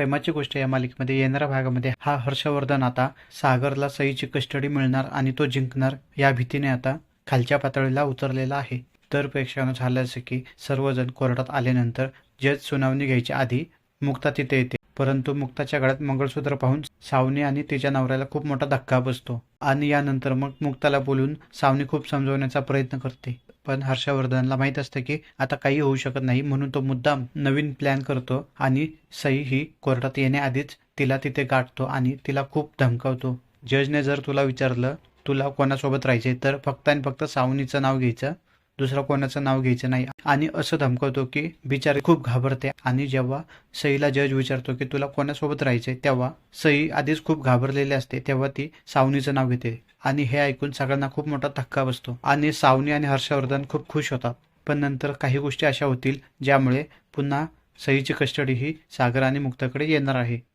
प्रेमाची गोष्ट या मालिकेमध्ये येणाऱ्या भागामध्ये हा हर्षवर्धन आता सागरला सईची कस्टडी मिळणार आणि तो जिंकणार या भीतीने आता खालच्या पातळीला उतरलेला आहे. तर प्रेक्षकांना झालं असं की सर्वजण कोर्टात आल्यानंतर जज सुनावणी घ्यायच्या आधी मुक्ता तिथे येते. परंतु मुक्ताच्या गळ्यात मंगळसूत्र पाहून सावनी आणि तिच्या नवऱ्याला खूप मोठा धक्का बसतो आणि यानंतर मग मुक्ताला बोलून सावनी खूप समजवण्याचा प्रयत्न करते. पण हर्षवर्धनला माहीत असतं की आता काही होऊ शकत नाही म्हणून तो मुद्दाम नवीन प्लॅन करतो आणि सई ही कोर्टात येण्याआधीच तिला तिथे गाठतो आणि तिला खूप धमकावतो. जजने जर तुला विचारलं तुला कोणासोबत राहायचे तर फक्त आणि फक्त सावनीचं नाव घ्यायचं. दुसरा कोणाचं नाव घ्यायचं नाही. आणि असं धमकवतो की बिचारी खूप घाबरते. आणि जेव्हा सईला जज विचारतो की तुला कोणासोबत राहायचे तेव्हा सई आधीच खूप घाबरलेली असते. तेव्हा ती सावनीचं नाव घेते. आणि हे ऐकून सगळ्यांना खूप मोठा धक्का बसतो. आणि सावनी आणि हर्षवर्धन खूप खुश होतात. पण नंतर काही गोष्टी अशा होतील ज्यामुळे पुन्हा सईची कस्टडी ही सागर आणि मुक्ताकडे येणार आहे.